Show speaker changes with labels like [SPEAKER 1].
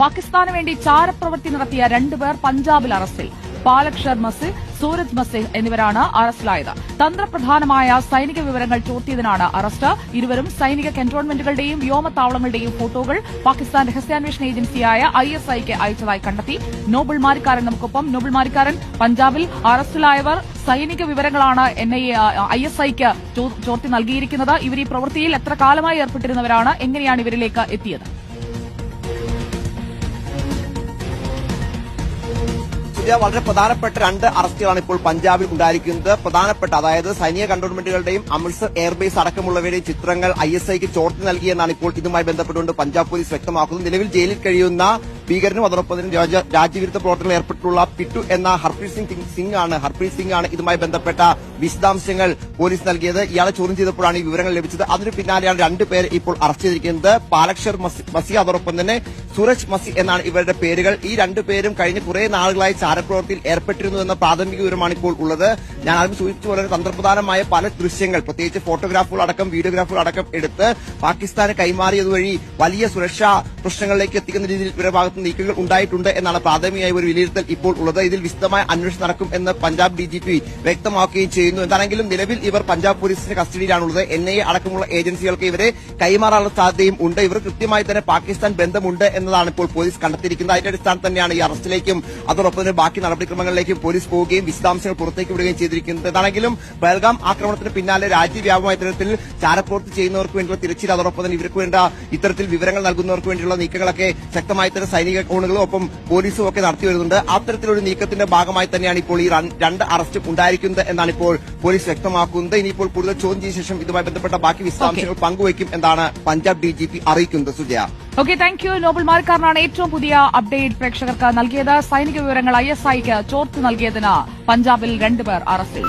[SPEAKER 1] പാകിസ്ഥാന് വേണ്ടി ചാരപ്രവൃത്തി നടത്തിയ രണ്ടുപേർ പഞ്ചാബിൽ അറസ്റ്റിൽ. പാലക് ഷർമസിൽ സൂരജ് മസിഹ് എന്നിവരാണ് അറസ്റ്റിലായത്. തന്ത്രപ്രധാനമായ സൈനിക വിവരങ്ങൾ ചോർത്തിയതിനാണ് അറസ്റ്റ്. ഇരുവരും സൈനിക കന്റോൺമെന്റുകളുടെയും വ്യോമത്താവളങ്ങളുടെയും ഫോട്ടോകൾ പാകിസ്ഥാൻ രഹസ്യാന്വേഷണ ഏജൻസിയായ ഐ എസ് ഐക്ക് അയച്ചതായി കണ്ടെത്തി. നോബിൾ മാരിക്കാരൻ നമുക്കൊപ്പം. നോബിൾ മാരിക്കാരൻ പഞ്ചാബിൽ അറസ്റ്റിലായവർ സൈനിക വിവരങ്ങളാണ് എൻ ഐ എസ് ഐക്ക് ചോർത്തി നൽകിയിരിക്കുന്നത്. ഇവർ ഈ പ്രവൃത്തിയിൽ എത്ര കാലമായി ഏർപ്പെട്ടിരുന്നവരാണ്? എങ്ങനെയാണ് ഇവരിലേക്ക് എത്തിയത്?
[SPEAKER 2] സുജയ വളരെ പ്രധാനപ്പെട്ട രണ്ട് അറസ്റ്റുകളാണ് ഇപ്പോൾ പഞ്ചാബിൽ ഉണ്ടായിരിക്കുന്നത്. പ്രധാനപ്പെട്ട അതായത് സൈനിക കണ്ടോൺമെന്റുകളുടെയും അമൃത്സർ എയർബേസ് അടക്കമുള്ളവരുടെയും ചിത്രങ്ങൾ ഐ എസ് ഐക്ക് ചോർത്തി നൽകിയെന്നാണ് ഇപ്പോൾ ഇതുമായി ബന്ധപ്പെട്ടുകൊണ്ട് പഞ്ചാബ് പോലീസ് വ്യക്തമാക്കുന്നത്. നിലവിൽ ജയിലിൽ കഴിയുന്ന ഭീകരനും അതോടൊപ്പം രാജ്യവിരുദ്ധ പ്രവർത്തനങ്ങളിൽ ഏർപ്പെട്ടുള്ള പിട്ടു എന്ന ഹർപ്രീത് സിംഗ് സിംഗ് ആണ് ഹർപ്രീത് സിംഗ് ആണ് ഇതുമായി ബന്ധപ്പെട്ട വിശദാംശങ്ങൾ പോലീസ് നൽകിയത്. ഇയാളെ ചോദ്യം ചെയ്തപ്പോഴാണ് ഈ വിവരങ്ങൾ ലഭിച്ചത്. അതിനു പിന്നാലെയാണ് രണ്ടുപേരെ ഇപ്പോൾ അറസ്റ്റ് ചെയ്തിരിക്കുന്നത്. പാലക്ഷർ മസി അതോടൊപ്പം തന്നെ സൂരജ് മസി എന്നാണ് ഇവരുടെ പേരുകൾ. ഈ രണ്ടുപേരും കഴിഞ്ഞ കുറെ നാളുകളായി ചാരപ്രവർത്തിയിൽ ഏർപ്പെട്ടിരുന്നു എന്ന പ്രാഥമിക വിവരമാണ് ഇപ്പോൾ ഉള്ളത്. ഞാൻ ആദ്യം സൂചിപ്പിച്ച വളരെ തന്ത്രപ്രധാനമായ പല ദൃശ്യങ്ങൾ പ്രത്യേകിച്ച് ഫോട്ടോഗ്രാഫുകൾ അടക്കം വീഡിയോഗ്രാഫുകൾ അടക്കം എടുത്ത് പാകിസ്ഥാന് കൈമാറിയതുവഴി വലിയ സുരക്ഷാ പ്രശ്നങ്ങളിലേക്ക് എത്തിക്കുന്ന രീതിയിൽ ഇവരുടെ ഭാഗത്ത് നീക്കങ്ങൾ ഉണ്ടായിട്ടുണ്ട് എന്നാണ് പ്രാഥമികമായ ഒരു വിലയിരുത്തൽ ഇപ്പോൾ ഉള്ളത്. ഇതിൽ വിശദമായ അന്വേഷണം നടക്കും എന്ന് പഞ്ചാബ് ഡിജിപി വ്യക്തമാക്കുകയും ചെയ്യുന്നു. എന്താണെങ്കിലും നിലവിൽ ഇവർ പഞ്ചാബ് പോലീസിന്റെ കസ്റ്റഡിയിലാണുള്ളത്. എൻ ഐ എ അടക്കമുള്ള ഏജൻസികൾക്ക് ഇവരെ കൈമാറാനുള്ള സാധ്യതയും ഉണ്ട്. ഇവർ കൃത്യമായി തന്നെ പാകിസ്ഥാൻ ബന്ധമുണ്ട് എന്നതാണ് ഇപ്പോൾ പോലീസ് കണ്ടെത്തിയിരിക്കുന്നത്. അതിന്റെ അടിസ്ഥാനത്തിൽ തന്നെയാണ് ഈ അറസ്റ്റിലേക്കും അതോടൊപ്പം തന്നെ ബാക്കി നടപടിക്രമങ്ങളിലേക്കും പോലീസ് പോവുകയും വിശദാംശങ്ങൾ പുറത്തേക്ക് വിടുകയും ചെയ്തിരിക്കുന്നത്. എന്താണെങ്കിലും ബൽഗാം ആക്രമണത്തിന് പിന്നാലെ രാജ്യവ്യാപകമായ തരത്തിൽ ചാരപ്പുറത്ത് ചെയ്യുന്നവർക്ക് വേണ്ടിയുള്ള തിരച്ചിൽ അതോടൊപ്പം തന്നെ ഇവർക്ക് വേണ്ട ഇത്തരത്തിൽ വിവരങ്ങൾ നൽകുന്നവർക്ക് വേണ്ടിയുള്ള നീക്കങ്ങളൊക്കെ ശക്തമായി തന്നെ സൈനിക കോണുകളും ഒപ്പം പോലീസും ഒക്കെ നടത്തി വരുന്നുണ്ട് അത്തരത്തിലൊരു നീക്കത്തിന്റെ ഭാഗമായി തന്നെയാണ് ഇപ്പോൾ ഈ രണ്ട് അറസ്റ്റും ഉണ്ടായിരിക്കുന്നത് എന്നാണ് ഇപ്പോൾ പോലീസ് വ്യക്തമാക്കുന്നത് ഇനിയിപ്പോൾ കൂടുതൽ ചോദ്യം ചെയ്ത ശേഷം ഇതുമായി ബന്ധപ്പെട്ട ബാക്കി വിശദാംശങ്ങൾ പങ്കുവയ്ക്കും എന്നാണ് പഞ്ചാബ് ഡി ജി പി അറിയിക്കുന്നത്. സുജയ.
[SPEAKER 1] ഓക്കെ താങ്ക് യു നോബൽ മാർക്കാരനാണ് ഏറ്റവും പുതിയ അപ്ഡേറ്റ് പ്രേക്ഷകർക്ക് നൽകിയത്. സൈനിക വിവരങ്ങൾ ഐ എസ് ഐക്ക് ചോർത്ത് നൽകിയതിന് പഞ്ചാബിൽ രണ്ടുപേർ അറസ്റ്റിൽ.